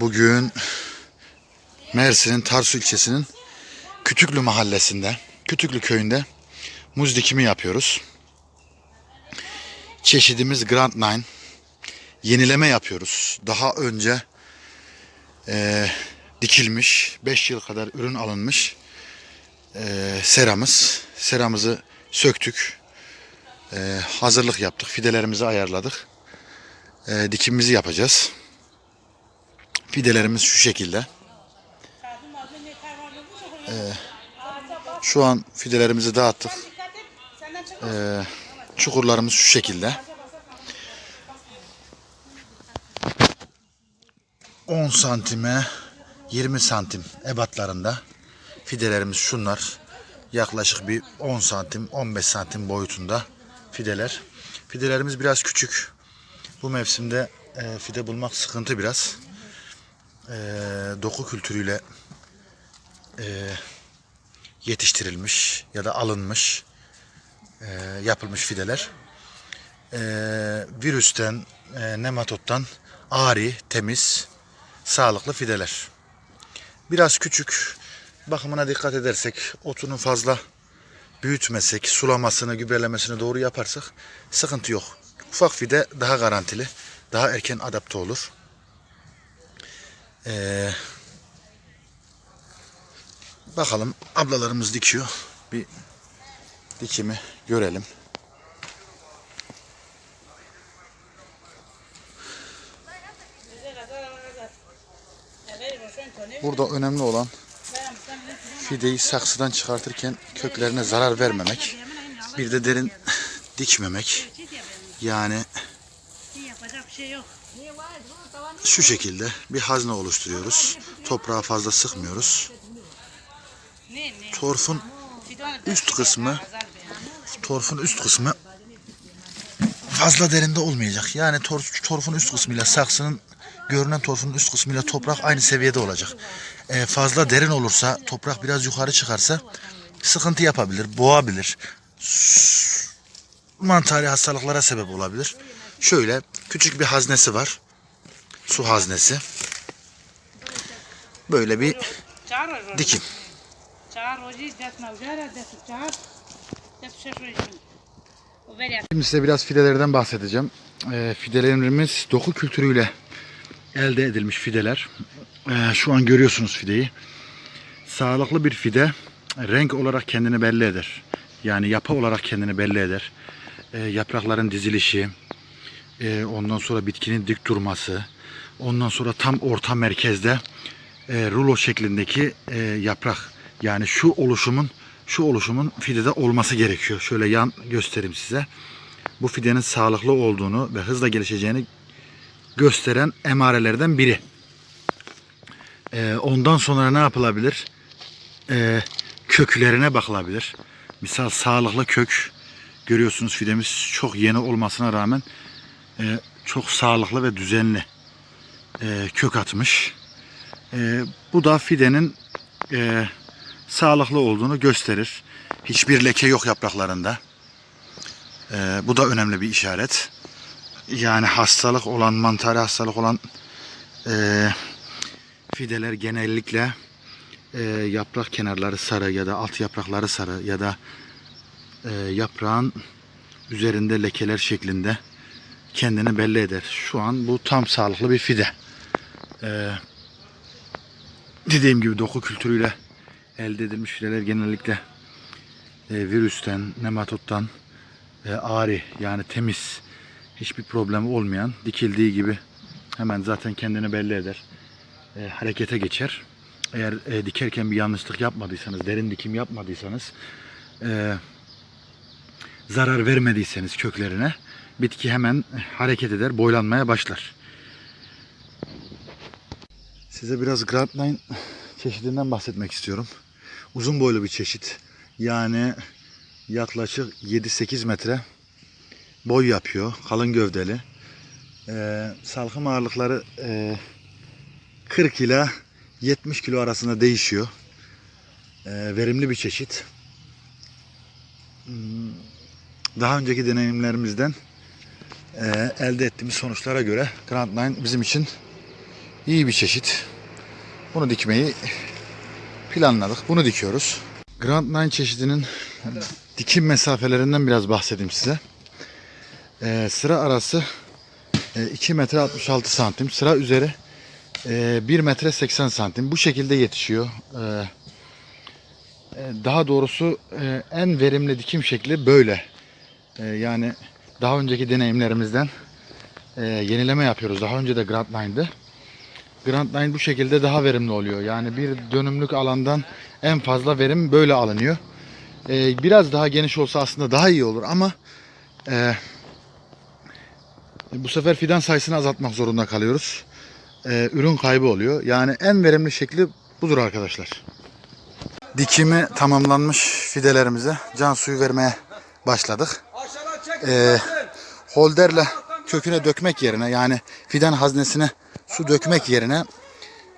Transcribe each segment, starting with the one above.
Bugün Mersin'in Tarsu ilçesinin Kütüklü mahallesinde, Kütüklü köyünde muz dikimi yapıyoruz. Çeşidimiz Grand Nine. Yenileme yapıyoruz. Daha önce eee, dikilmiş, 5 yıl kadar ürün alınmış eee, seramız. Seramızı söktük. Eee, hazırlık yaptık. Fidelerimizi ayarladık. Eee, dikimimizi yapacağız. Fidelerimiz şu şekilde. Ee, şu an fidelerimizi dağıttık. Ee, çukurlarımız şu şekilde. 10 santime 20 santim ebatlarında fidelerimiz şunlar. Yaklaşık bir 10 santim 15 santim boyutunda fideler. Fidelerimiz biraz küçük. Bu mevsimde e, fide bulmak sıkıntı biraz. E, doku kültürüyle e, yetiştirilmiş ya da alınmış e, yapılmış fideler. E, virüsten, e, nematottan ari, temiz, sağlıklı fideler. Biraz küçük. Bakımına dikkat edersek, otunu fazla büyütmesek, sulamasını, gübrelemesini doğru yaparsak sıkıntı yok. Ufak fide daha garantili, daha erken adapte olur. Ee, bakalım ablalarımız dikiyor. Bir dikimi görelim. Burada önemli olan fideyi saksıdan çıkartırken köklerine zarar vermemek. Bir de derin dikmemek. Yani Yapacak bir şey yok. Şu şekilde bir hazne oluşturuyoruz. Toprağa fazla sıkmıyoruz. Torfun üst kısmı torfun üst kısmı fazla derinde olmayacak. Yani tor- torfun üst kısmıyla saksının görünen torfun üst kısmıyla toprak aynı seviyede olacak. Ee, fazla derin olursa toprak biraz yukarı çıkarsa sıkıntı yapabilir, boğabilir. Mantari hastalıklara sebep olabilir. Şöyle küçük bir haznesi var. Su haznesi. Böyle bir dikim. Şimdi. Size biraz fidelerden bahsedeceğim. Ee, fidelerimiz doku kültürüyle elde edilmiş fideler. Ee, şu an görüyorsunuz fideyi. Sağlıklı bir fide renk olarak kendini belli eder. Yani yapı olarak kendini belli eder. Ee, yaprakların dizilişi, e, ondan sonra bitkinin dik durması, ondan sonra tam orta merkezde e, rulo şeklindeki e, yaprak. Yani şu oluşumun şu oluşumun fidede olması gerekiyor. Şöyle yan göstereyim size. Bu fidenin sağlıklı olduğunu ve hızla gelişeceğini gösteren emarelerden biri. E, ondan sonra ne yapılabilir? E, köklerine bakılabilir. Misal sağlıklı kök görüyorsunuz fidemiz çok yeni olmasına rağmen e, çok sağlıklı ve düzenli e, kök atmış. E, bu da fidenin e, sağlıklı olduğunu gösterir. Hiçbir leke yok yapraklarında. E, bu da önemli bir işaret. Yani hastalık olan, mantarı hastalık olan e, fideler genellikle e, yaprak kenarları sarı ya da alt yaprakları sarı ya da e, yaprağın üzerinde lekeler şeklinde kendini belli eder. Şu an bu tam sağlıklı bir fide. Ee, dediğim gibi doku kültürüyle elde edilmiş fideler genellikle e, virüsten, nematottan, e, ari yani temiz, hiçbir problemi olmayan, dikildiği gibi hemen zaten kendini belli eder. E, harekete geçer. Eğer e, dikerken bir yanlışlık yapmadıysanız, derin dikim yapmadıysanız, e, zarar vermediyseniz köklerine bitki hemen hareket eder, boylanmaya başlar. Size biraz Grand Line çeşidinden bahsetmek istiyorum. Uzun boylu bir çeşit. Yani yaklaşık 7-8 metre boy yapıyor. Kalın gövdeli. Ee, salkım ağırlıkları e, 40 ila 70 kilo arasında değişiyor. Ee, verimli bir çeşit. Hmm, Daha önceki deneyimlerimizden e, elde ettiğimiz sonuçlara göre Grand Line bizim için iyi bir çeşit. Bunu dikmeyi planladık. Bunu dikiyoruz. Grand Nine çeşidinin dikim mesafelerinden biraz bahsedeyim size. Ee, sıra arası e, 2 metre 66 santim. Sıra üzeri e, 1 metre 80 santim. Bu şekilde yetişiyor. Ee, e, daha doğrusu e, en verimli dikim şekli böyle. E, yani daha önceki deneyimlerimizden e, yenileme yapıyoruz. Daha önce de Grand Nine'dı. Grand Line bu şekilde daha verimli oluyor. Yani bir dönümlük alandan en fazla verim böyle alınıyor. E, biraz daha geniş olsa aslında daha iyi olur ama e, bu sefer fidan sayısını azaltmak zorunda kalıyoruz. E, ürün kaybı oluyor. Yani en verimli şekli budur arkadaşlar. Dikimi tamamlanmış fidelerimize can suyu vermeye başladık. Ee, holderle köküne dökmek yerine yani fidan haznesine su dökmek yerine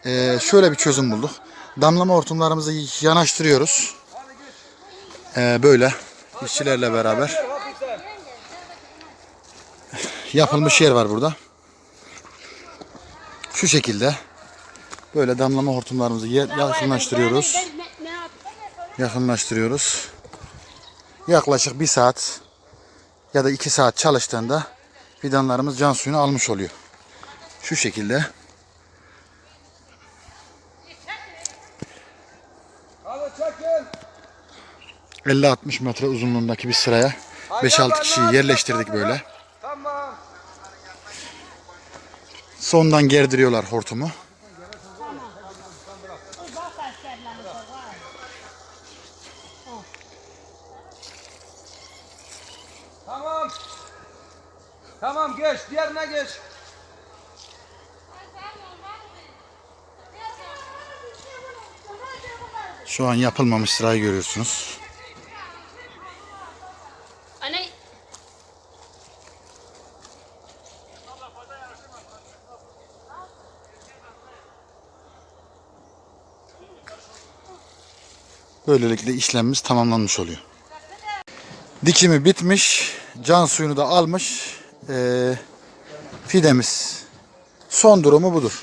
e, şöyle bir çözüm bulduk. Damlama hortumlarımızı yanaştırıyoruz. Ee, böyle işçilerle beraber yapılmış yer var burada. Şu şekilde böyle damlama hortumlarımızı yakınlaştırıyoruz yakınlaştırıyoruz. Yaklaşık bir saat ya da iki saat çalıştığında fidanlarımız can suyunu almış oluyor. Şu şekilde. Hadi çekin. 50-60 metre uzunluğundaki bir sıraya 5-6 kişiyi yerleştirdik böyle. Sondan gerdiriyorlar hortumu. Tamam. Tamam geç. Diğerine geç. Şu an yapılmamış sırayı görüyorsunuz. Anne. Böylelikle işlemimiz tamamlanmış oluyor. Dikimi bitmiş. Can suyunu da almış. Ee, fidemiz. Son durumu budur.